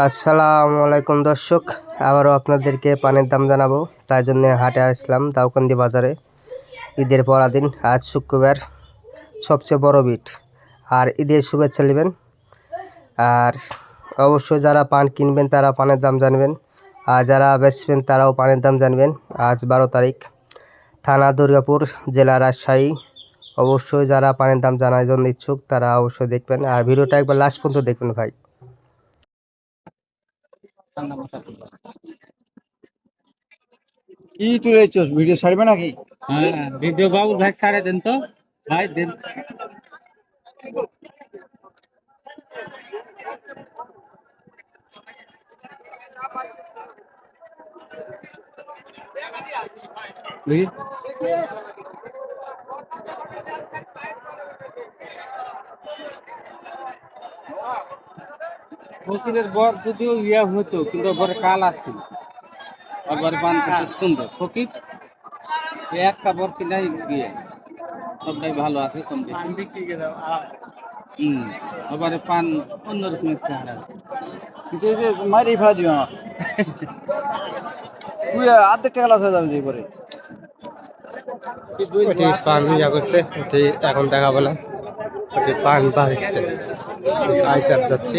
আসসালামু আলাইকুম দর্শক, আবারও আপনাদেরকে পানের দাম জানাব। তাই জন্য হাটে আসলাম দাউকান্দি বাজারে। ঈদের পরাদিন, আজ শুক্রবার, সবচেয়ে বড় বিট। আর ঈদের শুভেচ্ছা নেবেন। আর অবশ্যই যারা পান কিনবেন, তারা পানের দাম জানবেন। আর যারা বেচবেন, তারাও পানের দাম জানবেন। আজ বারো তারিখ, থানা দুর্গাপুর, জেলা রাজশাহী। অবশ্যই যারা পানের দাম জানার জন্য ইচ্ছুক, তারা অবশ্যই দেখবেন। আর ভিডিওটা একবার লাস্ট পর্যন্ত দেখবেন ভাই। কি তুলে দিচ্ছ ভিডিও ছাড়বে নাকি? হ্যাঁ ভিডিও বাবুল ভাই ছাড়ে দেন তো। ভাই দেন। দেখি। ফকিরের বর যদিও ইয়া হতো কিন্তু পরে কাল আছিল আবার পান খুব সুন্দর। ফকির এই একটা বর কিনাই গিয়ে। সবটাই ভালো আছে কম বেশি। আবার পান অন্যরকমের চেহারা কিন্তু এই যে মারি ফেলা দিবে আমার তুই টাকা হয়ে যাবে ওটি পান ইয়া করছে ওটি এখন দেখাবো না। ওটি পান বাজছে। আই চাপ যাচ্ছি।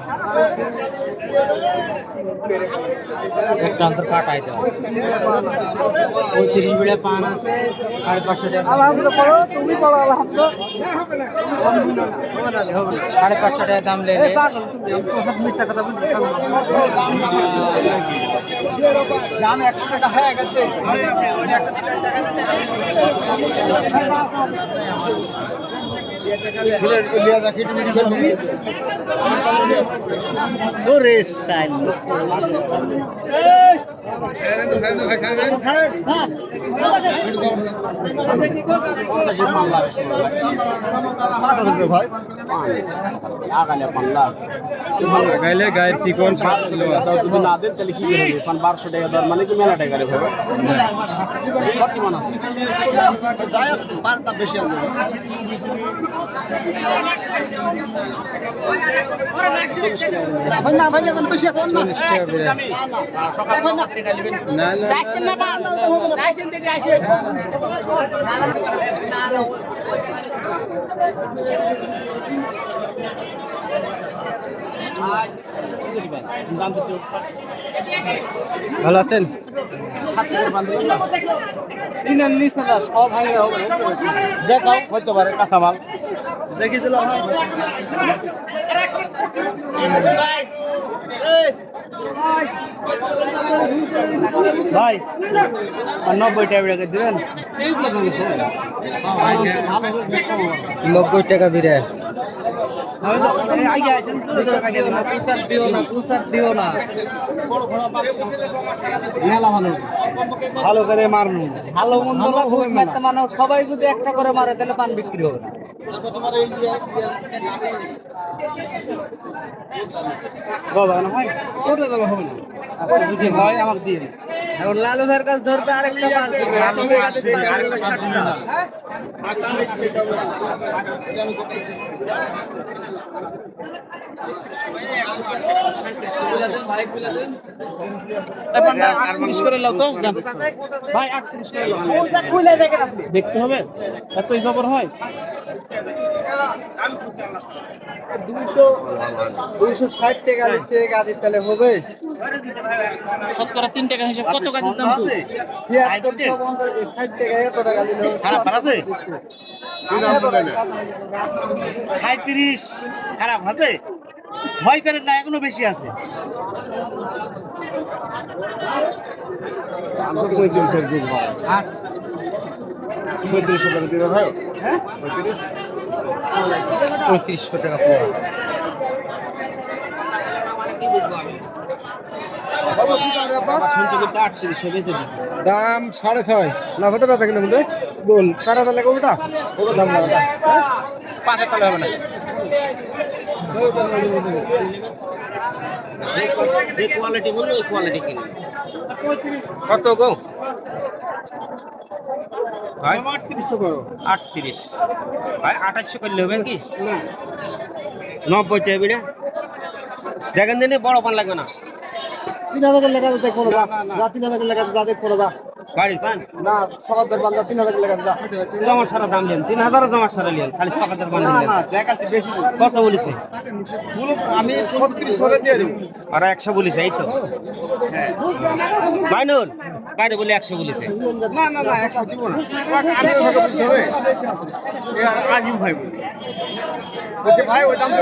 একটা অন্তর কাটাই দেওয়া পঁয়ত্রিশ বেড়ে পান আছে, সাড়ে পাঁচশো টাকা। সাড়ে পাঁচশো টাকা দাম একশো টাকা হয়ে গেছে ওরে ভাই গাইলে গায়ে চিকন সাপ ছিল যদি না দেন তাহলে কি হবে পান বারোশো টাকা দর মানে কি মেলা টাকা রে ভাবে কত মান আছে বেশি আছে ভাই না ভাই না দাম বেশি আছে না না না ভালো আছেন? তিনের নিচ না সব ভাঙে হবে। দেখাও হইতে পারে কাঁচা মাল। দেখি দিল। ভাই আর নব্বই টাকা দিবেন? নব্বই টাকা মেলা ভালো। ভালো করে মারুন। ভালো মন্দ ভালো হবে মেলা। মানে সবাই যদি একটা করে মারে তাহলে পান বিক্রি হবে না। বাবা না ভাই কোটলে দেবো হবে না আচ্ছা, বুঝি আমাকে দিয়ে এখন লালু ভাইয়ের কাছে ধরতে আরেকটা দিবে আরেকটা ষাট টাকা। কুলা দেন, ভাই কুলা দেন। এবার না, 38 করে লাও তো যান। ভাই 38 করে লাও। দেখতে হবে এত জবর হয় ষাট টাকা দিচ্ছে গাড়ির তাহলে হবে শতকরা তিন টাকা হিসাব কত গাছের দাম ষাট টাকা এত টাকা দিলে খারাপ হারাতে সাঁত্রিশ খারাপ হাতে ভয় করেন না এখনও বেশি আছে। পঁয়ত্রিশশো টাকা দিবে ভাই। হ্যাঁ? পঁয়ত্রিশ? পঁয়ত্রিশশো টাকা দাম সাড়ে ছয়। না হতে পারে কিনা বলতে বল কাটা তাহলে কবিটা দাম না পাঁচের তলে হবে না। যে কোয়ালিটি বলব ওই কোয়ালিটি কিনে কত গো? ভাই? আটত্রিশশো করো আটত্রিশ। ভাই আঠাশশো করলে হবে কি? নব্বই দেখেন দিনে বড় পান লাগবে না। তিন হাজার লেখা দেখ পড়ো যা যা তিন হাজার লেখা যা দেখ পড়ো পান না পান যা তিন হাজার যা। জমার সারা দাম নেন তিন হাজারও জমার সারা নেন খালি নিলেন কত বলেছে? আমি ছত্রিশ করে দিয়ে দেবো। আর একশো বলেছে এই তো। মাইনুল বাইরে বলে একশো বলেছে। না না না একশো দিব না। আমি বলতে হবে আজিম ভাই বলে। বলছে ভাই ওই দাম তো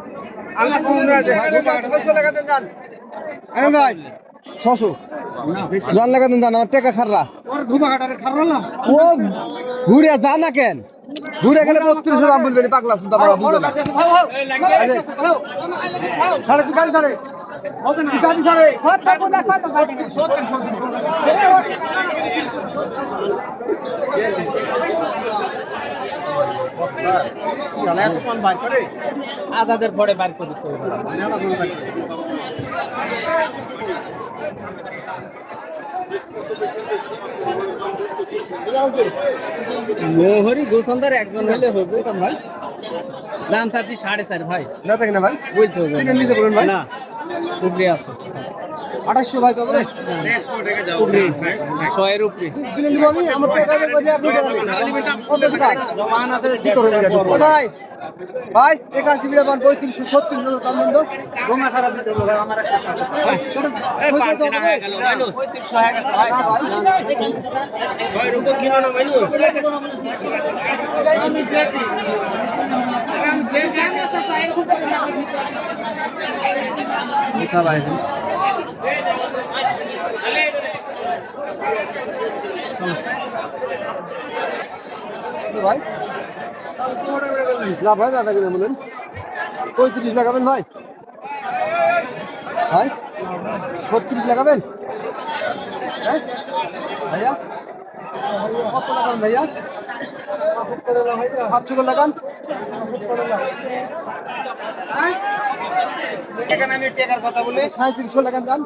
ভাই ছশো জান লাগা দিন জান আমার টাকা খাররা ও ঘুরে যা না কেন ঘুরে গেলে বত্রিশশো দাম বলবেন পাগলা বড় বুঝবে না সাড়ে তুই গাড়ি সাড়ে গাড়ি সাড়ে আজাদের পরে বার করেছে মোহরি গোসন্দার একজন হলে হবে ভাই। দাম চাচ্ছি সাড়ে চার ভাই। না থাকে না ভাই? বলতে হবে নিচে করুন ভাই। না উপরে আছে। আঠাশশো ভাই কত ছয়ের উপরে দিলে নিব আমি? আমার টাকা দিয়ে বলে আপনি টাকা ভাই ভাই একাশি বিড়া পান পঁয়ত্রিশশো ছত্রিশশো দাম তো ধুমা খারাপ দিতে বলে আমার একটা ভাই লাভ হয় না কিনে বলেন? পঁয়ত্রিশ লাগাবেন ভাই। ভাই, ছত্রিশ লাগাবেন? হ্যাঁ? ভাইয়া? কত লাগাবেন ভাইয়া? সাতশো করে লাগান। এখানে আমি টেকার কথা বলি। সাঁত্রিশশো লাগান দাম।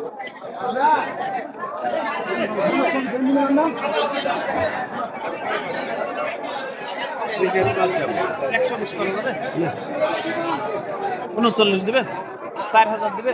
একশো বিশ করে দেবে। উনচল্লিশ দেবে। চার হাজার দেবে।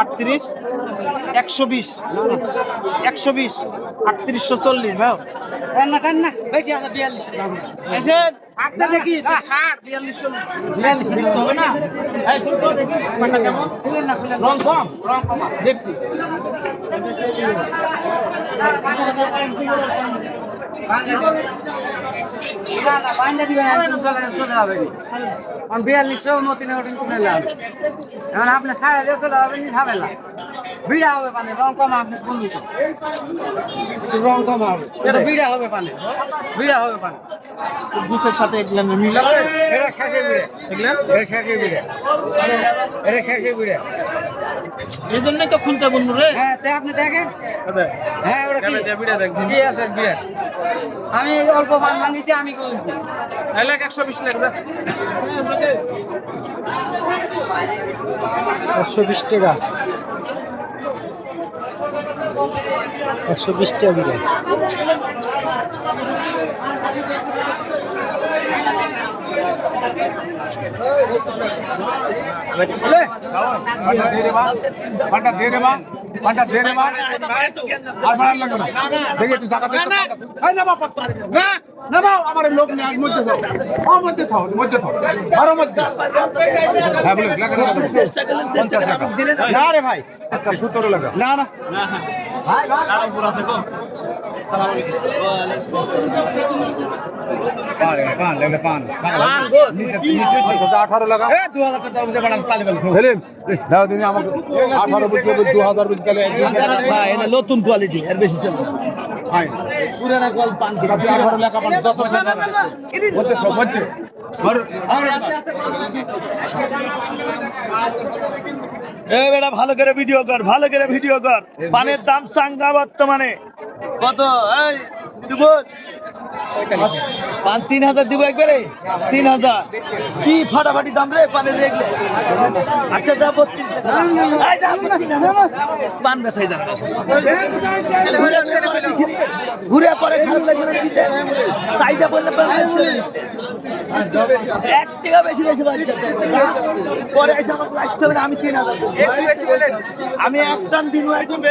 আটত্রিশ একশো বিশ। একশো বিশ আটত্রিশশো চল্লিশ ভাই। আটটা দেখি তো ষাট বিয়াল্লিশ চল্লিশ। বিয়াল্লিশ দেখতে হবে না? দেখি রং কম? রং কম। দেখছি। বিয়াল্লিশশো মতিনে ওটিন কিনে নিলাম এখন আপনি সাড়ে দিয়ে চলে যাবেন নি বিড়া হবে পানি রং কম আপনি বলুন তো রং কম হবে এটা বিড়া হবে পানি বিড়া হবে পানি বুসের সাথে এগুলো মিল আছে এটা শেষে বিড়ে এগুলো এটা শেষে বিড়ে এটা শেষে বিড়ে এই জন্যই তো খুলতে বন্ধু রে। হ্যাঁ তে আপনি দেখেন? হ্যাঁ ওটা কি? কি আছে বিড়ে? আমি অল্প পান ভাঙিছি আমি কইছি লাখ একশো বিশ লাখ একশো বিশ টাকা। একশো বিশ টাকা পাটা দে রে মা পাটা দে রে মা পাটা দে রে মা আর ভালো লাগবে না দেখে তুই জায়গা দে এই না বাবা না না বাবা আমার লোক নেই আজ মধ্যে দাও আমার মধ্যে থাও মধ্যে থাও আরও মধ্যে হ্যাঁ বলে লাগা না চেষ্টা করলেন চেষ্টা করলেন না রে ভাই আচ্ছা 17 লাগা না না ভাই ভাই নতুন কোয়ালিটি এর বেশি পুরানা কল পান কপি 18 পান যত মধ্যে থাও মধ্যে আর আর এ বেটা ভালো করে ভিডিও কর, ভালো করে ভিডিও কর। পানের দাম চাঙ্গা বর্তমানে। কত এই পান তিন হাজার দিব একবারে? তিন হাজার। কি ফাটাফাটি দাম রে দেখলে? আচ্ছা যা বত্রিশ। পান বেসাই যান ঘুরে ঘুরে পরে দিছি ঘুরে পরে খারাপ লাগবে চাহিদা বললে এক টাকা বেশি বেশি বাড়ি পরে এসে আমাকে আসতে হবে আমি তিন হাজার দেবো। আমি একদম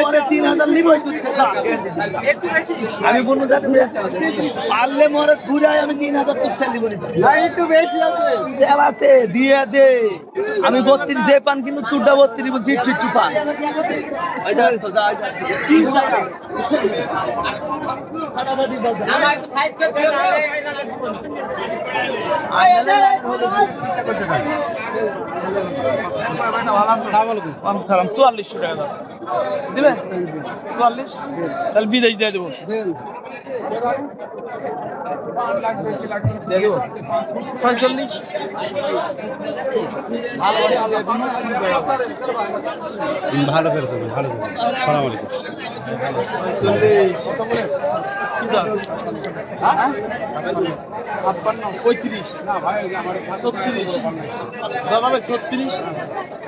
পরে তিন হাজার নিব আমি ঘুরে পারলে মরে ঘুরে আয়, আমি তিন হাজার তুলতে নিব একটু বেশি আছে। দিয়ে দে। আমি বত্রিশ দিয়ে পান কিন্তু তুরটা বত্রিশ বলছি একটু একটু পান। চুয়াল্লিশশো টাকা দিবে? চুয়াল্লিশ? তাহলে বিদেশ দিয়ে দেবো। ছয়চল্লিশ ভালো করে দেবেন ভালো করে সালাম আলাইকুম। ছাপ্পান্ন পঁয়ত্রিশ না ভাই আমার ছত্রিশ দাদা ছত্রিশ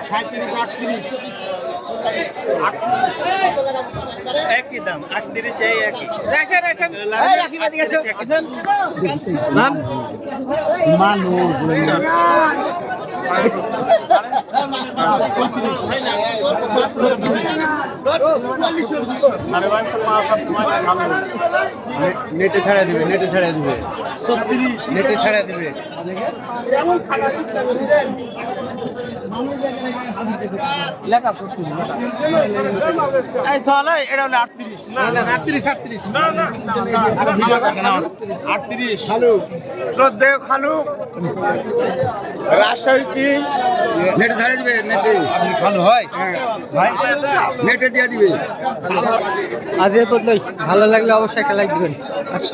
সাঁত্রিশ আটত্রিশ একই দাম আটত্রিশ এই একই। নেটে ছাড়া দিবে নেটে ছাড়া দিবে। নেটে ছাড়া দিবে। লেখা ছত্রিশ এই চল এটা হলো আটত্রিশ। আটত্রিশ আটত্রিশ। আটত্রিশ। খালু শ্রদ্ধেয় খালু। রাজশাহী কি নেটে ছাড়ে দিবে নেটে। আপনি খালু হয়। নেটে দিয়ে দিবে। আজ এ পর্যন্তই ভালো লাগলে অবশ্যই একটা লাইক দিবেন। আসসালাম